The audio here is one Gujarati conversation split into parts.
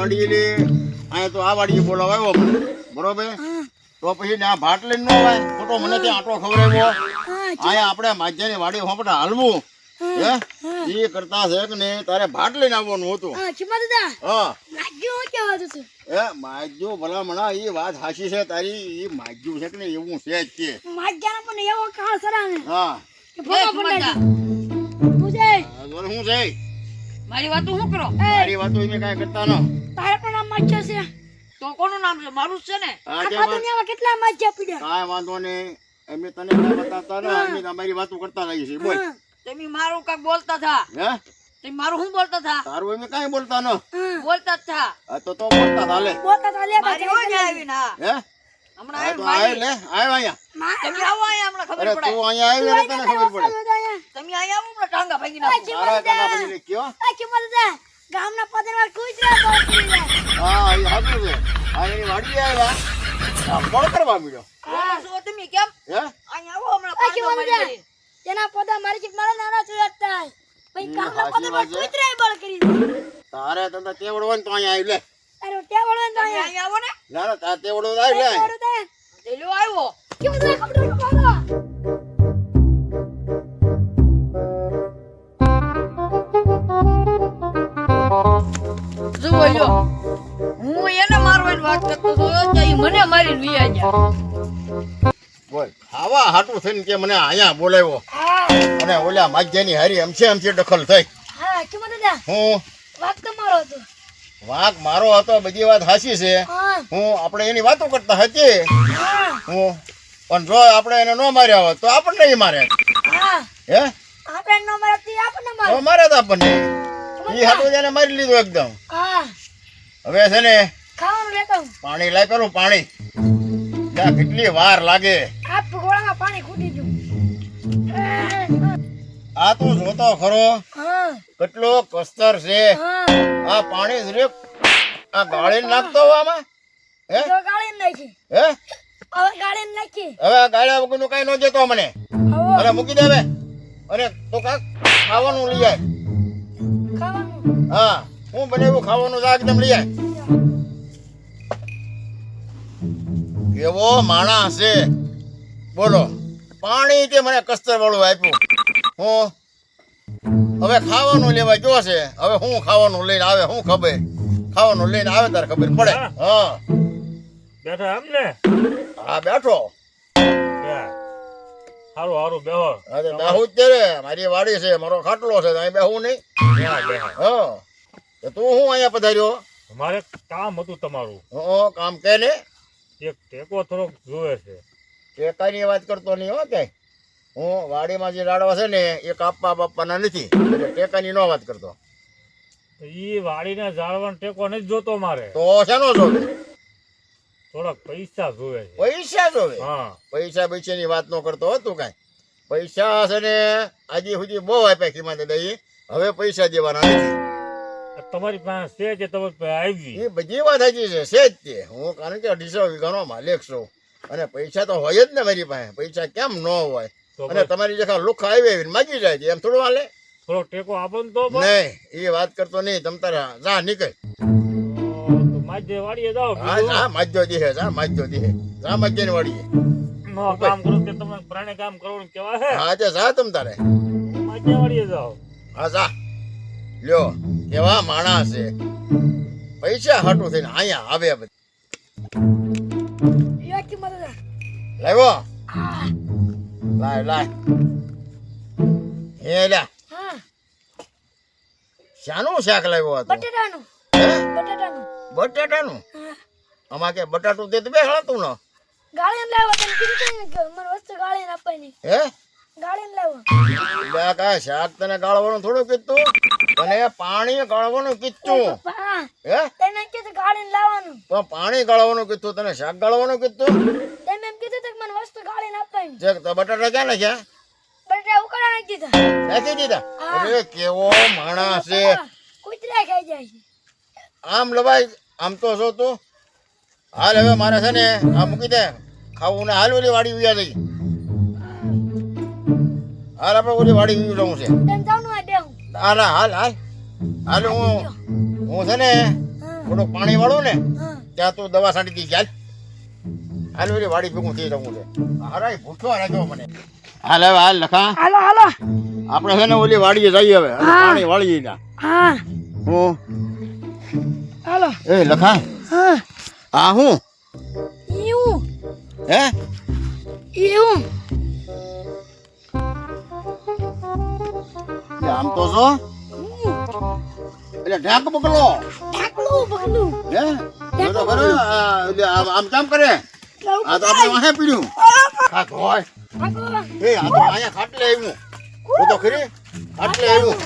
વાડીએલી અહીંયા તો આ વાડીએ બોલાવા આવ્યો મને. બરોબર? તો પછી ને આ ભાટ લઈને ન આવે ખોટો મને ત્યાં આટો ખવડાવ્યો. અહીંયા આપણે માજ્યાની વાડી હોપટા હાલવું. હે એ કરતા છે કે ને તારે ભાટ લઈને આવવાનું હતું. હા એ માજ્યો ભલામણા એ વાત સાચી છે તારી. એ માજ્યું છે કે ને એવું છે જ કે. માગ્યાના પણ એવો કાળ સરાને હા આ જોને શું છે મારી વાતો શું કરો? મારી વાતો એમ કાંઈ કરતા ન. તારે પણ આ માગ્યા છે? તો કોનું નામ છે? મારું છે ને? આખા દુનિયામાં કેટલા માગ્યા પડ્યા? કાઈ વાંધો નહીં. અમે તને ના બતાતા ને અમે તમારી વાતો કરતા રહીએ છીએ. બોલ. તમે મારું કાક બોલતા થા. હે? તમે મારું શું બોલતા થા? તારું અમે કઈ બોલતા ન. બોલતા જ થા. તો તો બોલતા ચાલે બોલતા તા લે મારી હોય ને આવીને હે? હમણાં આ આવીને તો મારી. આય લે આય અહીંયા તમે આવો અહીંયા હમણાં ખબર પડે? તું અહીંયા આવી ને તને ખબર પડે. તમે અહીંયા આવો હમણાં ટાંગા ભાગી નાખો. તારા કાકા પછી કયો ગામના પદરમાં કૂતરા બોલ લે હા એ હાચું છે. આ એની વાડી આવ્યા આ કરવા મળ્યો બોલો છો તમે કેમ? હે? અહીંયા આવો હમણાં પાણી મારી મારી. તેના પોતા મારી જીત મારા નાના જોયા હતા પછી ગામના સાચી પદરમાં વાત છે. કૂતરા બોલ કરી તારે તને તેવડો હોય ને તો અહીંયા આવી લે. તારે ટેવળ તો અહીંયા અહીંયા આવો ને. ના ના તાર તેવડો આવી લે ટેવળ તો તે લ્યો આવ્યો. કેમ તો કપડો પાડો જુઓ લ્યો. હું એને મારવાની વાત કરતો તો મને મારીને વી ગયા બોલ ખાવા હાટું થઈને કે મને અહીંયા બોલાવ્યો. અને ઓલા માગ્યાની હારી અમથે છે દખલ થઈ. હા કેમ દાદા? હું? વાત તમારો હતો. વાંક મારો હતો બધી વાત હાચી છે. હું. આપણે એની વાતો કરતા હતી. હું. પણ જો આપણે એને ન માર્યા હોત તો આપણને એ મારે હે. આપણે નો આપણને મારો મારે તો આપણને. એ હાટું એને મારી લીધું એકદમ. હવે છે ને ખાવાનું લેતો પાણી લાય પેલું પાણી. ત્યાં કેટલી વાર લાગે. આ ગોળામાં પાણી ખૂટી ગયું. આ તું જોતો ખરો. કેટલો કસ્તર છે. આ પાણી જરીક આ ગાળી નાખતો હોય આમાં? હે? તો ગાળી નાખી. હે? હવે ગાળીને નાખી. હવે આ ગાળ્યા વગરનું કઈ ન જતો મને. અરે મૂકી દે હવે. અરે તો કાક ખાવાનું લઈ આય. ખાવાનું? હા હું બનાવ્યું ખાવાનું જા એકદમ લઈ આય. કેવો માણસ છે બોલો પાણી તે મને કસ્તર વાળું આપ્યું. હું? હવે ખાવાનું લેવા જો છે. હવે હું ખાવાનું લઈને આવે હું ખબર? ખાવાનું લઈને આવે તારે ખબર પડે. હા. બેઠા એમ ને? હા બેઠો. સારું હારું બેહો. અરે બેહું જ ત્યારે. મારી વાડી છે મારો ખાટલો છે અહીં બેહું નહીં. હા. તું હું અહીંયા પધાર્યો? મારે કામ હતું તમારું. હું કામ કે ને? એક ટેકો થોડોક જોવે છે. ટેકાની વાત કરતો નહીં હો કે હું વાડીમાં જે રાડવા છે ને એ કાપવા બાપવાના નથી. એટલે ટેકાની નો વાત કરતો. ઈ વાડીને જાળવણ ટેકો નથી જોતો મારે. તો શેનો જોવે? થોડાક પૈસા જોવે છે. પૈસા જોવે? હા. પૈસા પૈસાની વાત ન કરતો હતું કાંઈ. પૈસા છે ને આજે સુધી બહુ આપ્યા કિંમત દઈ. હવે પૈસા દેવાના નથી. તમારી પાસે છે કે તમારી આવી? એ બધી વાત સાચી છે છે જ તે. હું કારણ કે અઢીસો વીઘાનો માલિક છું. અને પૈસા તો હોય જ ને મારી પાસે. પૈસા કેમ ન હોય? અને તમારી જગ્યા લુખા આવી આવીને માગી જાય છે એમ થોડું હાલે? થોડો ટેકો આપો ને તો. નહીં એ વાત કરતો નહીં તમ તારે જા નીકળ. તો માજે વાડીએ જાઓ હા જા માજ્યો દીહે જા માજ્યો દીહે. જા માજ્યાની વાડીએ નો કામ કરો કે તમે પ્રાણે કામ કરવાનું કેવા હે? હા તે જા તમ તારે. માજે વાડીએ જાઓ. હા જા. લ્યો કેવા માણસ છે. પૈસા હાટું થઈને અહીંયા આવે બધી. લાવ્યો? લાય લાય. હે લ્યા. હા શાનું શાક લાવ્યો હતો? બટેટાનું? બટેટાનું. બટાટાનું? હા. કે બટાટું તે તો બે હળતું ન. ગાળી લાવો તને કીધું કે મને વસ્તુ ગાળી આપવાની. હે? લાવો શાક તને ગાળવાનું થોડું કીધું? તને પાણી ગાળવાનું કીધું. હે? તેને કીધું ગાળી લાવવાનું. પાણી ગાળવાનું કીધું તને શાક ગાળવાનું કીધું? તેમ એમ કીધું કે મને વસ્તુ ગાળી આપવાની. જે તો બટાટા ક્યાં નાખ્યા? બટેટા ઉકળા નાખી દીધા. નાખી દીધા? અરે કેવો માણસ છે. કૂતરા ખાઈ જાય છે. આમ લવાય આમ તો છો તું. હાલ હવે મારે છે ને આ મૂકી દે. ખાવું ને હાલ ઓલી વાડી ઉયા જઈ. હાલ આપણે ઓલી વાડી ઉયું જવું છે. તેમ ના હાલ હાલ. હાલ હું હું છે ને થોડુંક પાણી વાળું ને ત્યાં તું દવા છાંટી દી ચાલ હાલ ઓલી વાડી ભેગું થઈ જવું છે. હારાય ભૂખ્યો રાખ્યો મને. હાલ હવે હાલ લખા. હાલો હાલો. આપણે છે ને ઓલી વાડીએ જઈએ હવે અને પાણી વાળીએ ત્યાં. હા? હું હાલો. એ લખા. હા. આ હું? એવું. હે? એવું. એટલે આમ તો જો એટલે ઢાંક પકડો. ઢાકલું પકડું. હે? જો તો ખરો. આ એટલે આમ આમ કેમ કરે? આ તો આપણે વાહે પીડ્યું. હા. ધોય એ આ તો અહીંયા ખાટલે આવ્યું. તો તો ખરી ખાટલે આવ્યું.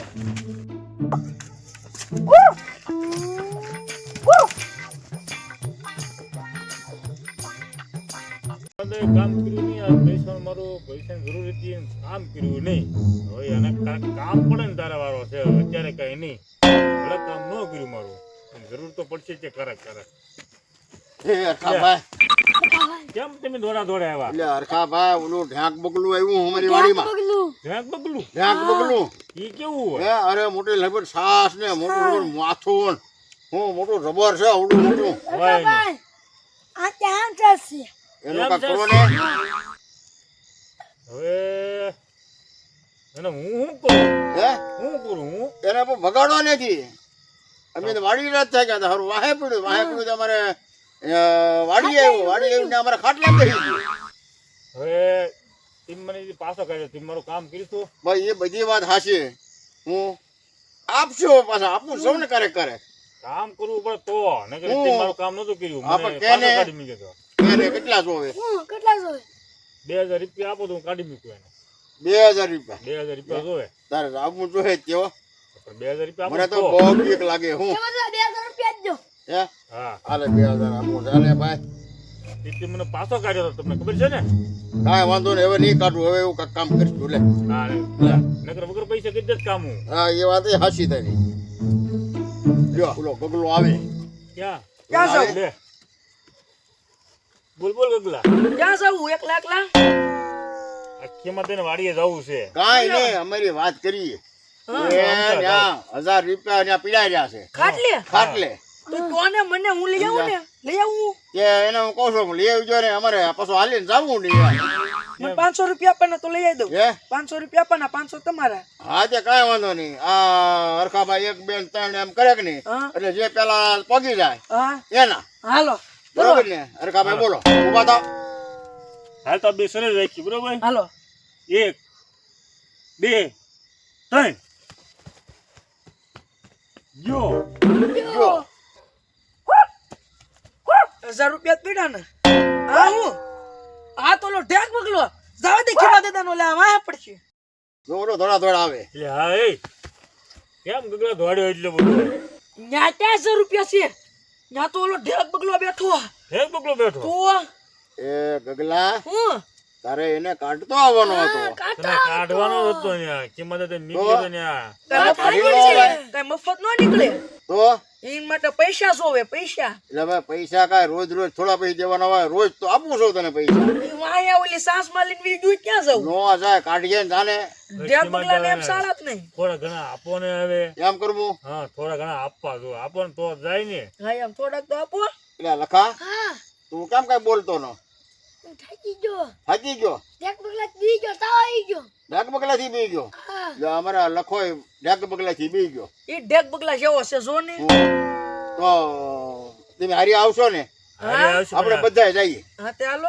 કામ કર્યું નહીં આ પૈસા મારું પૈસાની જરૂર હતી કામ કર્યું નહીં. હવે એને કામ પડે ને તારા વારો છે અત્યારે કઈ નહીં. ભલે કામ ન કર્યું મારું જરૂર તો પડશે જ કરે કરે એ હરખાભાઈ કેમ તમે દોડા દોડા આવ્યા? એટલે હરખાભાઈ ઓલું ઢાંક બગલું આવ્યું અમારી વાડીમાં. ઢાંક બગલું? ઢાંક બગલું. ઈ કેવું હોય? અરે મોટી લગભગ સાસ ને મોટું માથું હું મોટું રબર છે આવડું મોટું. ભાઈ આ ત્યાં જશે એનો એમ કરો ને હવે એને હું શું કરું? હે? હું કરું હું? એને પણ બગાડવા નથી. અમે વાડી રાત થાય ગયા હારું વાહે પડ્યું વાહે પડ્યું તો અમારે અ, વાડી આવ્યું વાડી આવ્યું ને ખાટલા કરી ગયું. હવે તીમ મને પાછો કાઢ્યો તીમ મારું કામ કર્યું તું ભાઈ એ બધી વાત હાશે હું આપશો પાછા આપું સૌ કરે કરે. કામ કરવું પડે તો નકર હું- મારું કામ નતું કર્યું. આપણે કેને- કાઢી મૂક્યો તો કેટલા જોવે કેટલા જોવે બે હાજર રૂપિયા આપો તો હું કાઢી મૂક્યું એને. બે હજાર રૂપિયા. બે હજાર રૂપિયા જોવે તારે આપવું જોઈએ તેવો પણ બે હજાર રૂપિયા મને તો બહુ બીક લાગે હું. એ બધા બે હજાર રૂપિયા જ દો. હે? હા. હાલે બે હજાર આપવું ચાલે ભાઈ. તીમ મને પાછો કાઢ્યો તમને ખબર છે ને? કાંઈ વાંધો નહીં હવે નહીં કાઢું. હવે એવું કાંઈક કામ કરીશું લે. હા નકર વગર પૈસા કઈ દે કામ હું. હા એ વાત એ હાસી તારી. લ્યો ઓલો બગલો આવે. ક્યાં? ક્યાં આવે. લે. બોલ બોલ ગગલા. ક્યાં જાઉં? એકલા એકલા? આખીમાં તેને વાડીએ જવું છે. કાંઈ નહીં અમારી વાત કરીએ. હજાર રૂપિયા પીડા રહ્યા છે. ખાટલે? ખાટલે. તો કોને મને હું લઈ આવું ને? લઈ આવું. કે એને હું કહું છું લઈ આવજો ને અમારે પાછું હાલીને જવું નહીં મને પાંચસો રૂપિયા આપવાના તો લઈ આવી દઉં. હે? પાંચસો રૂપિયા આપવાના પાંચસો તમારા. હા તે કાંઈ વાંધો નહીં. આ હરખાભાઈ એક બેન ત્રણ એમ કરે કે નહીં? એટલે જે પેલા પગી જાય એના. હાલો. બરોબર ને? હરખાભાઈ બોલો. ઊભા થાવ. હાલ તો બે સરસ રાખી બરોબર? હાલો. એક બે ત્રણ. જો જો હજાર રૂપિયા પીડા ને? હા હું? આ તો લો ઢેક બગલો જાવ દે ખીમા દાદા નો લે આવા પડશે. જોરો ધોડા થોડા આવે. એટલે હા એ. કેમ ગગલા ધોડ્યો એટલે બધું? ન્યા ત્યાં હજાર રૂપિયા છે. ન્યા તો ઓલો ઢેક બગલો બેઠો. ઢેક બગલો બેઠો? તો? એ ગગલા હું? તારે એને કાઢતો આવવાનો હતો. કાઢવાનો હતો ન્યા. કિંમત તે ન્યા. મફત કાઢી નો નીકળે. કઈ મફત નો નીકળે? તો? એન માટે પૈસા જોવે પૈસા. એટલે ભાઈ પૈસા કાય રોજ રોજ થોડા પૈસા દેવાના હોય રોજ તો આપું છું તને પૈસા. વાયા ઓલી સાસ માલીને બીજું ક્યાં જાવ નો જાય કાઢીએ ને જાને. ઢેક બગલા ને એમ સાળત નહીં. થોડા ઘણા આપો ને હવે. એમ કરવું? હા થોડા ઘણા આપવા જો. આપો ને તો જાય ને. હા એમ થોડાક તો આપો. એટલે લખા. હા. તું કેમ કઈ બોલતો નો? થાકી ગયો. થાકી ગયો? એક પગલા બી ગયો તાવ આવી ગયો. ડાક બગલા થી બી ગયો? જો અમારા લખો ડાક બગલા થી બી ગયો. એ ઢેક બગલા જેવો છે જો ને. તો તમે હારી આવશો ને? આપણે બધા જઈએ. હા તે હાલો.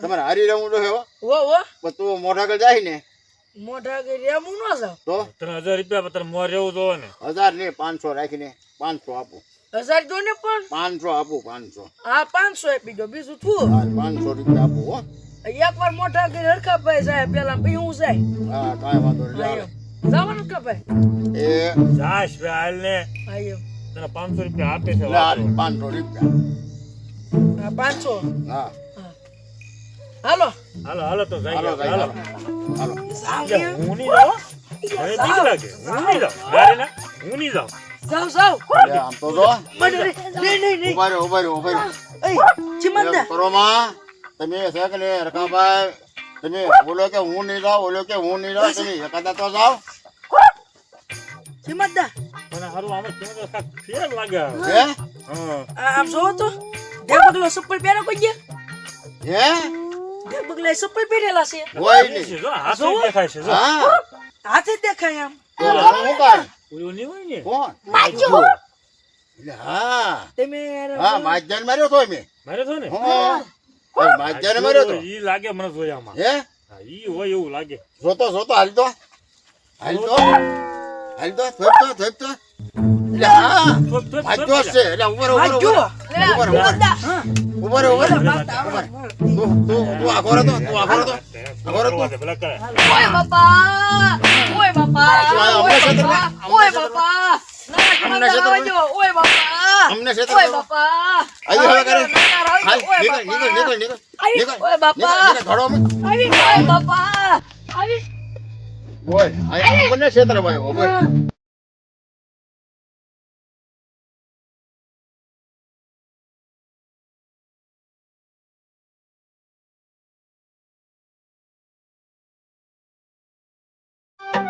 તમારે હારી રહેવું તો હેવો વો પણ તું મોઢા આગળ જાય ને. મોઢા કરી એમ ન જાવ. તો? ત્રણ હજાર રૂપિયા પર મોર રહેવું જોવે ને. હજાર ને પાંચસો રાખીને પાંચસો આપું. હજાર જો ને પણ? પાંચસો આપું પાંચસો. હા પાંચસો આપી દો. બીજું શું? હા પાંચસો રૂપિયા આપું હો. એક વાર મોટા કરી હરખા ભાઈ જાય પેલા પછી હું જાય. હા કાંઈ વાંધો નહીં. જવાનું કે ભાઈ? એ જાશ બે હાલ ને. તને પાંચસો રૂપિયા આપે છે. પાંચસો રૂપિયા. હા પાંચસો. હા. હાલો. હાલો હાલો તો હાલો હાલો. હાલો. હાલો હું નહીં જાઉં. મને બીક લાગે. હું નહીં જાઉં. ના ના. હું નહીં જાઉં. જાવ જાવ આમ તો જો. મને નહીં નહીં નહીં. ઊભા રહ્યો ઊભા રહ્યો ઊભા રહ્યો એ ચિમંદા કરો માં. તમે છે કે નહીં રકાભાઈ તમે બોલો કે હું નહીં જાઉં બોલો કે હું નહીં જાઉં તમે એકાદા તો જાઓ. ચિમંદા મને હારું આમાં કેમ ફેર લાગે હે. આમ જોવો તો ઢેક બગલો ચપ્પલ કોઈ ગયા હે? ઢેક બગલા પહેરેલા છે. હોય નહીં. જો હાથે દેખાય છે જો. હાથે દેખાય આમ હું કાઢ? ઓલું નહીં હોય ને? કોણ? માજો એટલે હા. તમે હા માજ્જાને માર્યો તો મેં. માર્યો તો ને? હા. હા, માર્યો તો. ઈ લાગે મને જોયામાં હે? હા, ઈ હોય એવું લાગે. જોતો જોતો હાલ તો. હાલ તો. હાલ તો થોપ તો થોપ તો. એટલે હા. થોપ, થોપ, માજ્જો થોપ. જ છે. એટલે માજો. ઉભર ઉભર ઉપર તું તું તું આખો રહેતો તું આખો રહેતો આખો રહેતો. ઓય બાપા ઓય બાપા ઓય બાપા ઓય બાપા ક્ષેત્ર